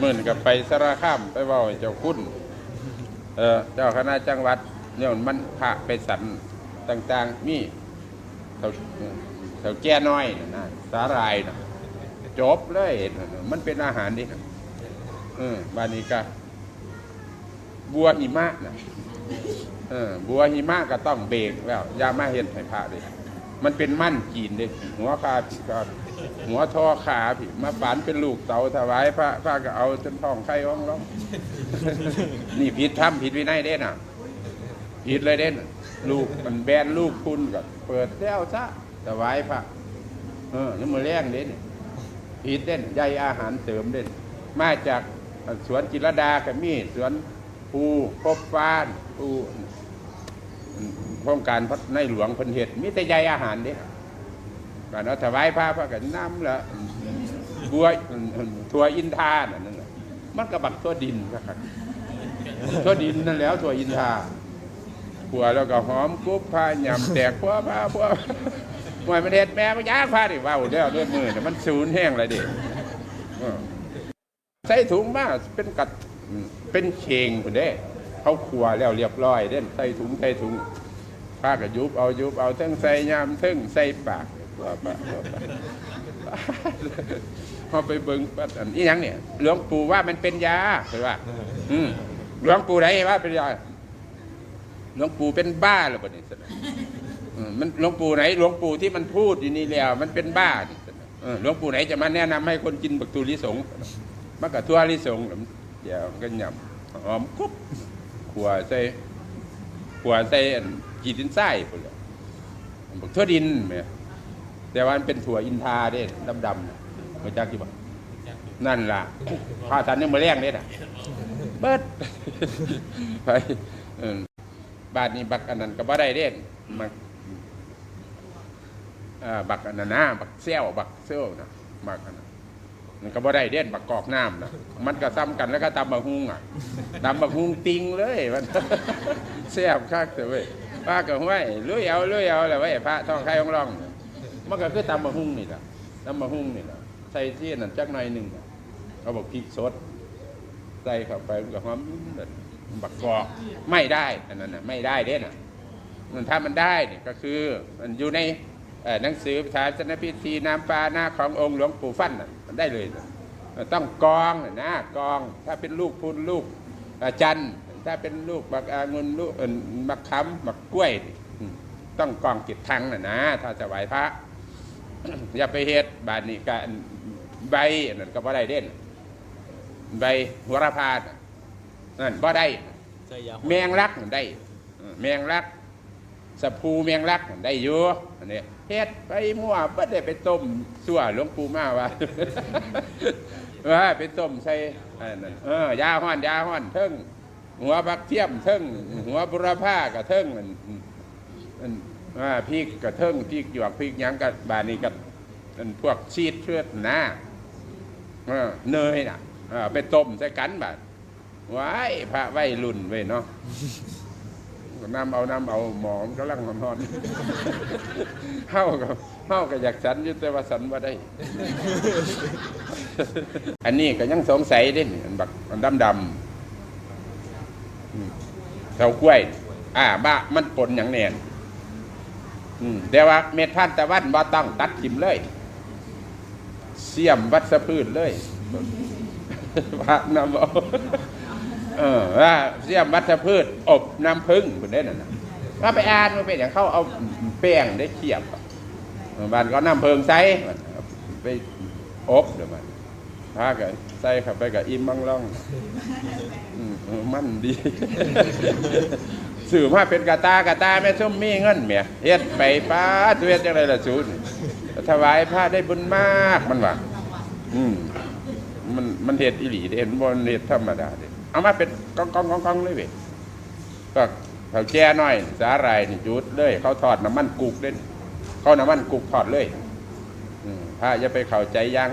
มื่นกับไปสารคามไปว่าเจ้าคุณเออเจ้าคณะจังหวัดเนี่ยมันพระไปสันต่างๆมีเท่าเท่าแก่น้อยน่ะสาหรายนะจบเลยมันเป็นอาหารดิเออบานิกาบัวหิมะนะเออบัวหิมะก็ต้องเบรกแล้วยามาเห็นให้พระดิ มันเป็นมั่นจีนเด็หัวคาผิดก็หัวทอขาผิดมาฝานเป็นลูกเตาถวายพระพระก็เอาจนท้องไข่ห้องร้องนี่ผิดธรรมผิดวินัยเด่นอะผิดเลยเด่นลูกมันแบนลูกคุณก็เปิดแล้วซะถวายพระเออนี่มือแรงเด่นผิดเด่นใยอาหารเสริมเด่นมาจากสวนจิรดากับมีสวนภูพบฟ้านภู โครงการพระในหลวงพันเหตุมีแต่ใยอาหารเด่นก่อนเอาถวายพระพระกันน้ำละบัวทัวอินทาน่ะนั่นแหละมันกระบักตัวดินครับทัวดินนั่นแล้วทั่วอินทาผัวแล้วก็หอมกุ๊บพาหยำแตกพัวพาพัวหวยมันเห็ดแม่มันยากพาดิว่าเดียวด้วยมือเนี่ยมันสูญแห้งเลยดิใส่ถุงมาเป็นกัดเป็นเชงคนเด้ เขาขัวแล้วเรียบร้อยเด่นใส่ถุงใส่ถุงพากับยุบเอายุบเอาทั้งใส่ยำเทั้งใส่ปากว่าปาปะพอไปเบิ่งปัดอันนี้ยังเนี่ยหลวงปู่ว่ามันเป็นยาเห็นว่า อืมหลวงปู่ไหนว่าเป็นยาหลวงปู่เป็นบ้าหรือเปล่าเนี่ยสนะมันหลวงปู่ไหนหลวงปู่ที่มันพูดอยู่นี่แล้ว มันเป็นบ้านี่สนะหลวงปู่ไหนจะมาแนะนำให้คนกินบักตูลิสงมันกับทั่วลิสงเดี๋ยวมันก็ยำหอมกุ๊บ ขัวใส่ขัวใส่กีดินไส้พุ่นแหละบักทั่วดินแหม่แต่ว่ามันเป็นถั่วอินทาเด้ดำๆมาจากที่บ่นั่นล่ะพาทันนี่มาแรงเด้น่ะเบิดไปบ้านนี้บักอันนั้นก็บ่ได้เด่นมักอ่าบักอันนั้นนะบักเซี่ยวบักเซี่ยวนะบักอันนั้น มันก็บ่ได้เด่นบักกอกน้ำนะมันก็ซ้ำกันแล้วก็ตำบักฮุงอะตำบักฮุงติงเลยมันแซ่บคักแต่เว้ยป้าก็ห้วยลุยเอาลุยเอาแหละเว้ยพระท่องไข่ของร่องมันก็คือตำบักฮุงนี่แหละตำบักฮุงนี่แหละใส่ที่นั่นจักหน่อยหนึ่งเอาบอกพริกสดใส่เข้าไปมันก็หอมแบบบักกอกไม่ได้อันนั้นนะไม่ได้เด้น่ะมันถ้ามันได้เนี่ยก็คือมันอยู่ในหนังสือภาษาพิธีน้ำปลาหน้าขององค์หลวงปู่ฟั่นน่ะ มันได้เลยน่ะมันต้องกองน่ะนะกองถ้าเป็นลูกพุนลูกอาจันทร์ถ้าเป็นลูกบักอางุนลูกเอ่อบักคำบักกล้วยนี่อืมต้องกองกิดทังน่ะนะถ้าจะไหวพระ อย่าไปเฮ็ดบานนี้ก็ใบอันนั้นก็บ่ได้เด่นใบหัวระพาน่ะนั่นบ่ได้ใส่ยาแมงลักนั่นได้เออแมงลัก สะพูแมงลักได้อยู่อันนี้เฮ็ดไปมั่วบ่ได้ไปต้มสั่วหลวงปู่มาว่าว่าไปต้มใส่อันนั้นเออยาห้อนยาห้อนเทิงหัวบักเทียมเทิงหัวบุรพากับเทิงอันอันว่าพริกกับเทิงพริกหยวกพริกหยังกับบานี้กับอันพวกชีดเชือดหน้าเออเนยน่ะไปต้มใส่กันบาดไว้พระไว้รุ่นไว้เนาะ น้ำเอาน้ำเอาหมอมนกำลังนอนๆเฮากับเฮาก็อยากสันยู่แต่ว่าสันว่าได้ อันนี้ก็ยังสงสัยเด้นอันบักอันดำดำเสากล้วย อ่าบ้ามันปนอย่างแน่นอืมแต่ว่าเม็ดพันตะวันบ่ต้องตัดทิมเลยเสียมวัชพืชเลยพระนำเอา เออว่าเสียมวัชพืช อบน้ำผึ้งคนได้นั่นนะว่าไปอ่านมาเป็นอย่างเขาเอาแป้งได้เขียบบ้านก็น้ำเพิงใส่ไปอบเดี๋ยวมันพากับใส่เข้าไปกับอิ่มบังล่องมเออมันดีสื่อมาเป็นกระตากระตาแม่ส้มมีเงินเมียเฮ็ดไปป้าตัวเฮ็ดจังไรล่ะสูนถวายพระได้บุญมากมันว่าอืมมันมันเฮ็ดอีหลีเด้เห็นบนเฮ็ดธรรมดาเด้ เอามาเป็นกองกองกองกองเลยเว้ยก็เขาแก่น้อย สาหร่ายนี่จุดเลย เขาทอดน้ำมันกุกเด่นเขาน้ำมันกุกทอดเลยอืมพระอย่าไปเข้าใจยัง